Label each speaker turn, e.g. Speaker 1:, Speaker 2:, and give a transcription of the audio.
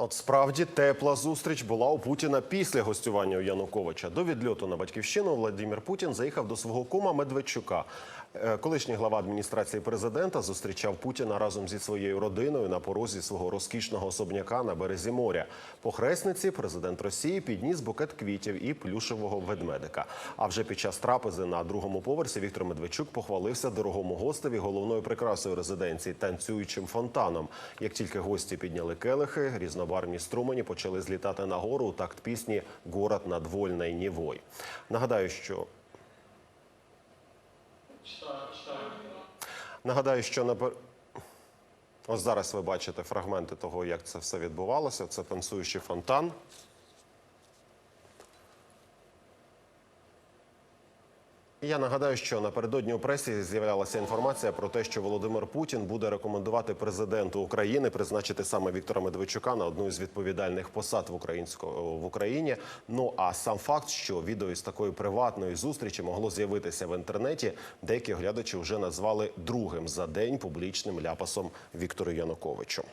Speaker 1: От справді тепла зустріч була у Путіна після гостювання у Януковича. До відльоту на батьківщину Владимир Путін заїхав до свого кума Медведчука. Е, Колишній глава адміністрації президента зустрічав Путіна разом зі своєю родиною на порозі свого розкішного особняка на березі моря. По хресниці президент Росії підніс букет квітів і плюшевого ведмедика. А вже під час трапези на другому поверсі Віктор Медведчук похвалився дорогому гостеві головною прикрасою резиденції танцюючим фонтаном. Як тільки гості підняли келихи, різнобарвні струмені почали злітати нагору у такт пісні «Город над вольною Нівой». Нагадаю, що Нагадаю, що на ось зараз ви бачите фрагменти того, як це все відбувалося. Це танцюючий фонтан. Я нагадаю, що напередодні у пресі з'являлася інформація про те, що Володимир Путін буде рекомендувати президенту України призначити саме Віктора Медведчука на одну із відповідальних посад в українсько в Україні. Ну а сам факт, що відео із такої приватної зустрічі могло з'явитися в інтернеті, деякі глядачі вже назвали другим за день публічним ляпасом Віктору Януковичу.